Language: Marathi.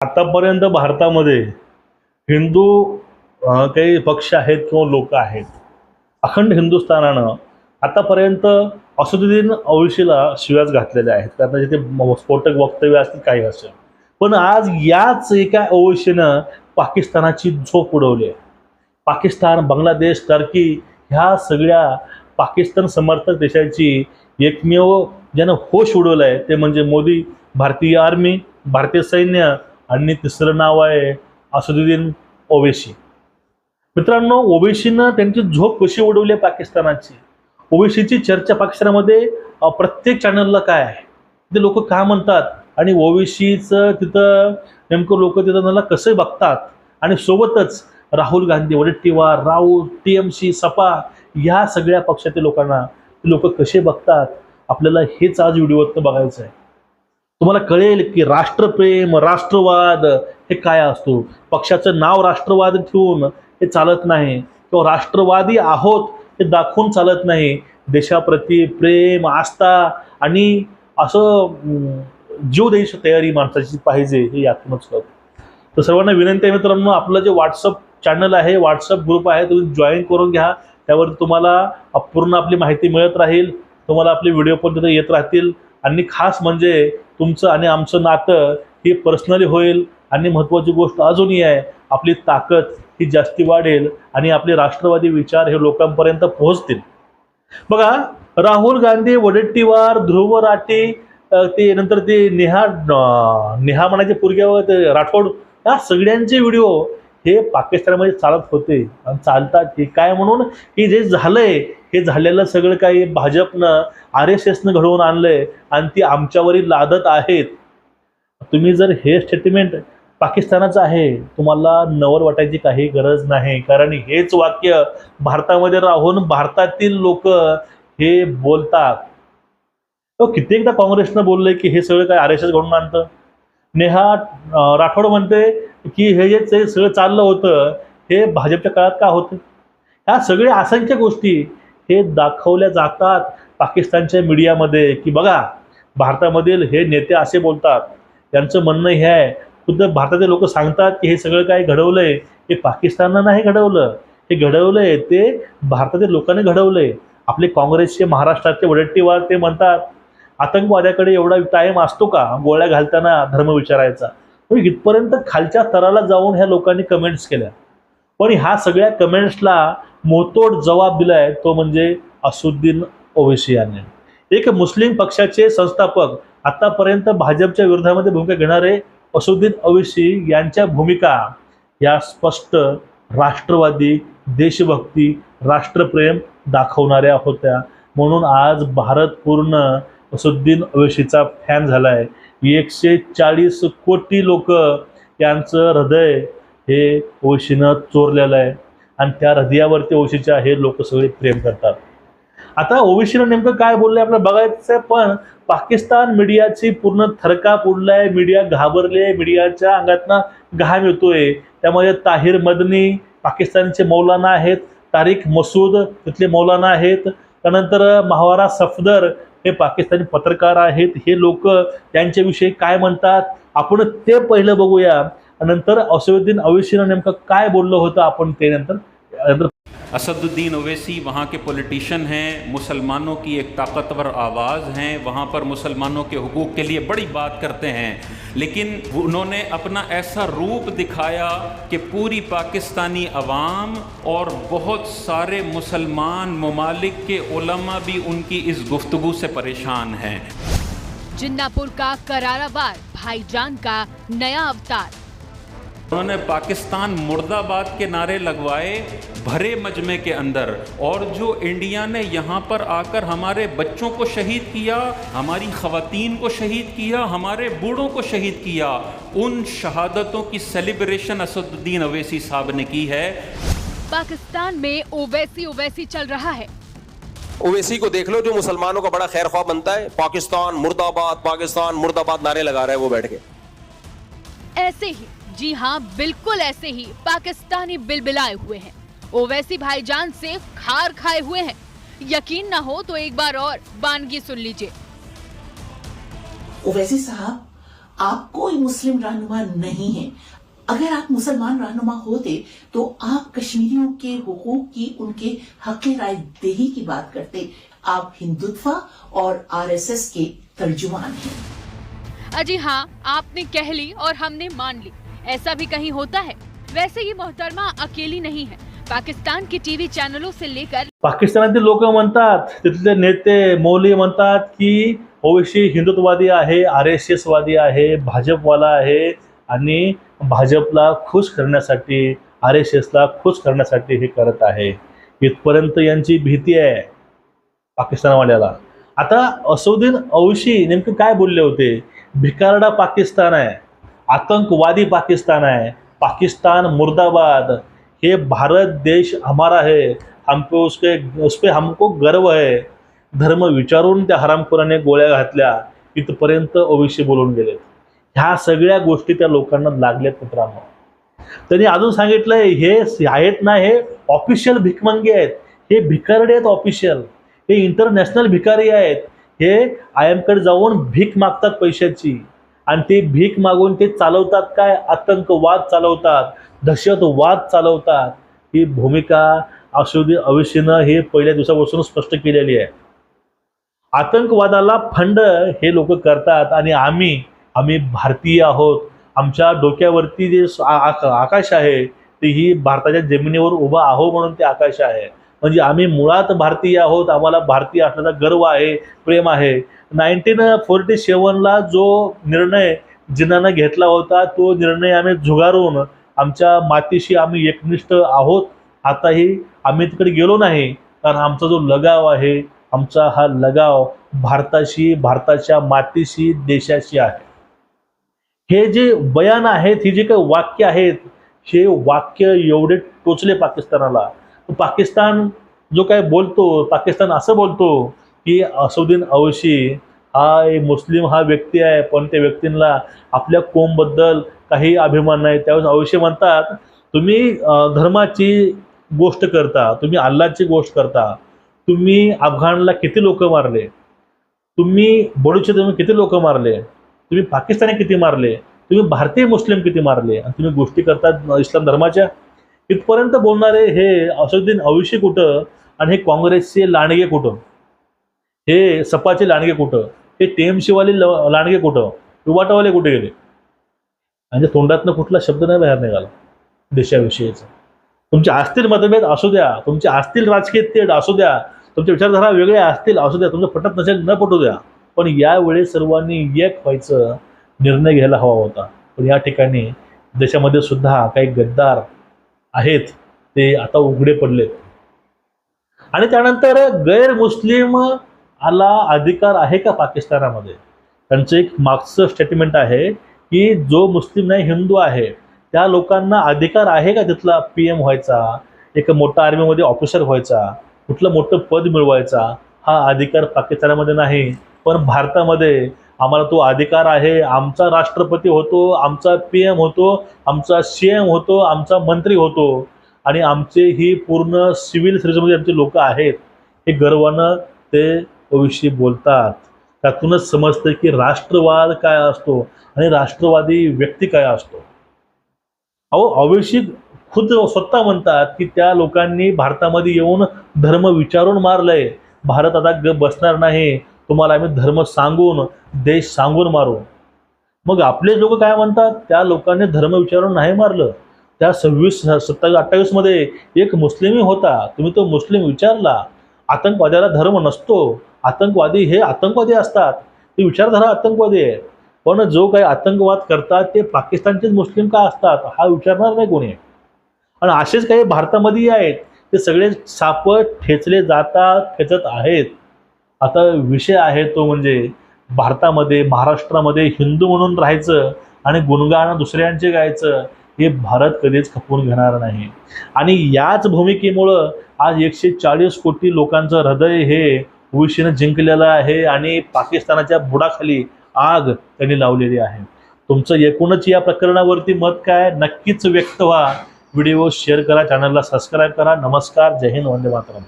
आतापर्यंत भारतामध्ये हिंदू काही पक्ष आहेत किंवा लोक आहेत अखंड हिंदुस्थानानं आतापर्यंत असुद्दीन अवशीला शिव्याच घातलेल्या आहेत. कारण जिथे स्फोटक वक्तव्य असतील काही असेल पण आज याच एका अवशीनं पाकिस्तानाची झोप उडवली आहे. पाकिस्तान बांगलादेश टर्की ह्या सगळ्या पाकिस्तान समर्थक देशांची एकमेव ज्यानं होश उडवला आहे ते म्हणजे मोदी भारतीय आर्मी भारतीय सैन्य आणि तिसरं नाव आहे असदुद्दीन ओवेशी मित्रांनो ओवेशीनं त्यांची झोप कशी उडवली आहे पाकिस्तानाची? ओवेशीची चर्चा पाकिस्तानामध्ये प्रत्येक चॅनलला काय आहे? ते लोक का म्हणतात? आणि ओवेशीचं तिथं नेमकं लोक तिथं त्याला कसं बघतात? आणि सोबतच Rahul Gandhi Vadettiwar Raut T M C Sapa ह्या सगळ्या पक्षातील लोकांना ते लोक कसे बघतात? आपल्याला हेच आज व्हिडिओत बघायचं आहे. तुम्हाला कळेल की राष्ट्रप्रेम राष्ट्रवाद हे काय असतो? पक्षाचं नाव राष्ट्रवाद ठेवून हे चालत नाही. किंवा राष्ट्रवादी आहोत हे दाखवून चालत नाही. देशाप्रती प्रेम आस्था आणि असं जीव द्यायची तयारी माणसाची पाहिजे हे यातूनच कळतं. तर सर्वांना विनंती आहे मित्रांनो आपलं जे व्हॉट्सअप चॅनल आहे व्हॉट्सअप ग्रुप आहे तुम्ही जॉईन करून घ्या. त्यावर तुम्हाला पूर्ण आपली माहिती मिळत राहील. तुम्हाला आपले व्हिडिओ पण तिथे येत राहतील. आणि खास म्हणजे तुमचं आणि आमचं नातं हे पर्सनली होईल आणि महत्त्वाची गोष्ट अजूनही आहे आपली ताकद ही जास्ती वाढेल आणि आपले राष्ट्रवादी विचार हे लोकांपर्यंत पोहोचतील. बघा राहुल गांधी वडेट्टीवार ध्रुव राटे ते नंतर ते नेहा नेहा म्हणायचे पुरग्यावर ते राठोड या सगळ्यांचे व्हिडिओ हे पाकिस्तानमध्ये चालत होते. आणि चालतात हे काय म्हणून? की जे झालंय हे झालेलं सगळं काही भाजपनं आर एस एसनं घडवून आणलंय आणि ती आमच्यावरील लादत आहेत. तुम्ही जर हे स्टेटमेंट पाकिस्तानाचं आहे तुम्हाला नवर वाटायची काही गरज नाही. कारण हेच वाक्य भारतामध्ये राहून भारतातील लोक हे बोलतात. तो कित्येकदा काँग्रेसनं बोललंय की हे सगळं काय आर एस एस घडून आणतं? नेहा राठोड म्हणते की हे जे सगळं चाललं होतं हे भाजपच्या काळात का होतं? ह्या सगळ्या असंख्य गोष्टी हे दाखवल्या जातात. पाकिस्तानच्या मीडियामध्ये की बघा भारतामधील हे नेते असे बोलतात. त्यांचं म्हणणं हे आहे खुद्द भारताचे लोक सांगतात की हे सगळं काय घडवलंय? हे पाकिस्ताननं नाही घडवलं. हे घडवलंय ते भारतातील लोकांनी घडवलंय. आपले काँग्रेसचे महाराष्ट्राचे वडेट्टीवार ते म्हणतात आतंकवाद्याकडे एवढा टाईम असतो का? गोळ्या घालताना धर्म विचारायचा. पण इथपर्यंत खालच्या स्तराला जाऊन ह्या लोकांनी कमेंट्स केल्या. पण ह्या सगळ्या कमेंट्सला मोतोड जबाब दिलाय तो म्हणजे असुद्दीन ओवेसी यांनी एक मुस्लिम पक्षाचे संस्थापक आतापर्यंत भाजपच्या विरोधामध्ये भूमिका घेणारे असुद्दीन ओवेसी यांच्या भूमिका या स्पष्ट राष्ट्रवादी देशभक्ती राष्ट्रप्रेम दाखवणाऱ्या होत्या. म्हणून आज भारत पूर्ण असुद्दीन ओवेसीचा फॅन झाला आहे एकशे चाळीस कोटी लोक यांचं हृदय हे ओशीनं चोरलेलं आहे. आणि त्या हृदयावरती ओशीच्या हे लोक सगळे प्रेम करतात. आता ओवेसीनं नेमकं काय बोललंय आपल्याला बघायचं आहे पण पाकिस्तान मीडियाची पूर्ण थरकाप उडलाय मीडिया घाबरले आहे मीडियाच्या अंगातनं घाम येतोय. त्यामध्ये ताहिर मदनी पाकिस्तानचे मौलाना आहेत तारिक मसूद तिथले मौलाना आहेत त्यानंतर महावारा सफदर हे पाकिस्तानी पत्रकार आहेत हे लोक त्यांच्याविषयी काय म्हणतात आपण ते पहिलं बघूया. नंतर असदुद्दीन अविशीनं नेमकं काय बोललं होतं आपण ते नंतर असदुद्दीन ओवैसी, वहाँ के पॉलिटिशियन हैं, मुसलमानों की एक ताकतवर आवाज़ हैं, वहाँ पर मुसलमानों के हकूक़ के लिए बड़ी बात करते हैं। लेकिन उन्होंने अपना ऐसा रूप दिखाया कि पूरी पाकिस्तानी अवाम और बहुत सारे मुसलमान ममालिक के उलमा भी उनकी इस गुफ्तगु से परेशान हैं। जिन्नापुर का करारावार भाईजान का नया अवतार। उन्होंने पाकिस्तान मुर्दाबाद के नारे लगवाए भरे मजमे के अंदर। और जो इंडिया ने यहाँ पर आकर हमारे बच्चों को शहीद किया हमारी खवातीन को शहीद किया हमारे बूढ़ों को शहीद किया उन शहादतों की सेलिब्रेशन असदुद्दीन अवैसी साहब ने की है। पाकिस्तान में ओवैसी ओवैसी चल रहा है। ओवैसी को देख लो जो मुसलमानों का बड़ा खैर ख्वाह बनता है। पाकिस्तान मुर्दाबाद पाकिस्तान मुर्दाबाद नारे लगा रहा है वो बैठ के। ऐसे ही जी हाँ बिल्कुल ऐसे ही पाकिस्तानी बिलबिलाए हुए हैं। ओवैसी भाईजान से खार खाए हुए हैं। यकीन ना हो तो एक बार और बानगी सुन लीजिए। ओवैसी साहब आप कोई मुस्लिम रहनुमा नहीं है। अगर आप मुसलमान रहनुमा होते तो आप कश्मीरियों के हुकूक की उनके हक राय दही की बात करते। आप हिंदुत्व और आरएसएस के तर्जुमान हैं। अजी हाँ आपने कह ली और हमने मान ली। ऐसा भी कहीं होता है वैसे ये मोहतरमा अकेली नहीं है। पाकिस्तान के टीवी चैनलों से लेकर पाकिस्तानातील लोक म्हणतात तिथले नेते मौली म्हणतात की हो ओवेशी हिंदुत्ववादी आहे आर एस एसवादी आहे भाजपवाला आहे आणि भाजपला खुश करण्यासाठी आर एस एसला खुश करण्यासाठी हे करत आहे. इथपर्यंत यांची भीती आहे पाकिस्तानवाल्याला. आता असुद्दीन औशी नेमकं काय बोलले होते? भिकारडा पाकिस्तान आहे. आतंकवादी पाकिस्तान आहे. पाकिस्तान मुर्दाबाद. हे भारत देश हमारा है. हमको उसके उस पर हमको गर्व है. धर्म विचारून त्या हरामखोराने गोळ्या घातल्या. इथपर्यंत ओवीसी बोलून गेलेत. ह्या सगळ्या गोष्टी त्या लोकांना लागल्यात मित्रांनो त्यांनी अजून सांगितलंय हे आहेत ना हे ऑफिशियल भिकमंगी आहेत. हे भिकारडे आहेत ऑफिशियल हे इंटरनॅशनल भिकारी आहेत. हे आय एमकडे जाऊन भीक मागतात पैशाची. आणि ते भीक मागून ते चालवतात काय? आतंकवाद चालवतात दहशतवाद चालवतात. ही भूमिका असुदी अविशीनं हे पहिल्या दिवसापासून स्पष्ट केलेली आहे. आतंकवादाला फंड हे लोक करतात आणि आम्ही आम्ही भारतीय आहोत. आमच्या डोक्यावरती जे आक- आकाश आहे ते ही भारताच्या जमिनीवर उभं आहो म्हणून ते आकाश आहे. म्हणजे आम्ही मुळात भारतीय आहोत आम्हाला भारतीय असण्याचा गर्व आहे प्रेम आहे. नाईन्टीन फोर्टी सेवनला जो निर्णय जिनानं घेतला होता तो निर्णय आम्ही झुगारून आमच्या मातीशी आम्ही एकनिष्ठ आहोत. आताही आम्ही तिकडे गेलो नाही कारण आमचा जो लगाव आहे आमचा हा लगाव भारताशी भारताच्या मातीशी देशाशी आहे. हे जे बयान आहेत ही जे काही वाक्य आहेत हे वाक्य एवढे टोचले पाकिस्तानाला. पाकिस्तान जो काय बोलतो पाकिस्तान असं बोलतो की असुद्दीन अवशी हा एक मुस्लिम हा व्यक्ती आहे पण त्या व्यक्तींना आपल्या कोमबद्दल काही अभिमान नाही. त्यावेळेस अवशी म्हणतात तुम्ही धर्माची गोष्ट करता तुम्ही अल्लाची गोष्ट करता. तुम्ही अफगाणला किती लोक मारले? तुम्ही बडूचे तुम्ही किती लोक मारले? तुम्ही पाकिस्तानी किती मारले? तुम्ही भारतीय मुस्लिम किती मारले? आणि तुम्ही गोष्टी करतात इस्लाम धर्माच्या? इथपर्यंत बोलणारे हे असुद्दीन अविशी कुठं आणि हे काँग्रेसचे लांडगे कुठं? हे सपाचे लांडगे कुठं? हे टीएमसीवाले लांडगे कुठं? युवाटावाले कुठे गेले? म्हणजे तोंडातनं कुठला शब्द नाही बाहेर निघाला देशाविषयीचा. तुमचे असतील मतभेद असू द्या. तुमचे असतील राजकीय तेढ असू द्या. तुमच्या विचारधारा वेगळ्या असतील असू द्या. तुमचं पटत नसेल न पटू द्या. पण यावेळी सर्वांनी एक व्हायचं निर्णय घ्यायला हवा होता. पण या ठिकाणी देशामध्ये सुद्धा काही गद्दार आहेत ते आता उघडे पडलेत. आणि त्यानंतर गैर मुस्लिम आला अधिकार आहे का पाकिस्तानामध्ये? त्यांचं एक मागचं स्टेटमेंट आहे की जो मुस्लिम नाही हिंदू आहे त्या लोकांना अधिकार आहे का तिथला पी एम व्हायचा? एक मोठा आर्मीमध्ये ऑफिसर व्हायचा? कुठलं मोठं पद मिळवायचा? हा अधिकार पाकिस्तानामध्ये नाही पण भारतामध्ये आम्हाला तो अधिकार आहे. आमचा राष्ट्रपती होतो आमचा पी एम होतो आमचा सी एम होतो आमचा मंत्री होतो. आणि आमचे ही पूर्ण सिव्हिल सर्विसमध्ये आमचे लोक आहेत. हे गर्वानं ते विषयी बोलतात. त्यातूनच समजतं की राष्ट्रवाद काय असतो आणि राष्ट्रवादी व्यक्ती काय असतो. अहो अवैशी खुद स्वतः म्हणतात की त्या लोकांनी भारतामध्ये येऊन धर्म विचारून मारलंय. भारत आता ग बसणार नाही. तुम्हाला आम्ही धर्म सांगून देश सांगून मारू. मग आपले लोक काय म्हणतात? त्या लोकांनी धर्म विचारून नाही मारलं. त्या सव्वीस सत्तावीस अठ्ठावीसमध्ये एक मुस्लिमही होता. तुम्ही तो मुस्लिम विचारला. आतंकवाद्याला धर्म नसतो. आतंकवादी हे आतंकवादी असतात. ते विचारधारा आतंकवादी आहे. पण जो काही आतंकवाद करतात ते पाकिस्तानचेच मुस्लिम का असतात? हा विचारणार नाही कोणी. आणि असेच काही भारतामध्येही आहेत. ते सगळे साप ठेचले जातात ठेचत आहेत. आता विषय आहे तो म्हणजे भारतामध्ये महाराष्ट्रामध्ये हिंदू म्हणून राहायचं आणि गुणगान दुसऱ्यांचे गायचं हे भारत कधीच खपवून घेणार नाही. आणि याच भूमिकेमुळं आज एकशे चाळीस कोटी लोकांचं हृदय हे ओवीसीनं जिंकलेलं आहे आणि पाकिस्तानाच्या बुडाखाली आग त्यांनी लावलेली आहे. तुमचं एकूणच या प्रकरणावरती मत काय? नक्कीच व्यक्त व्हा. व्हिडिओ शेअर करा चॅनलला सबस्क्राईब करा. नमस्कार. जय हिंद. वंदे मातरम.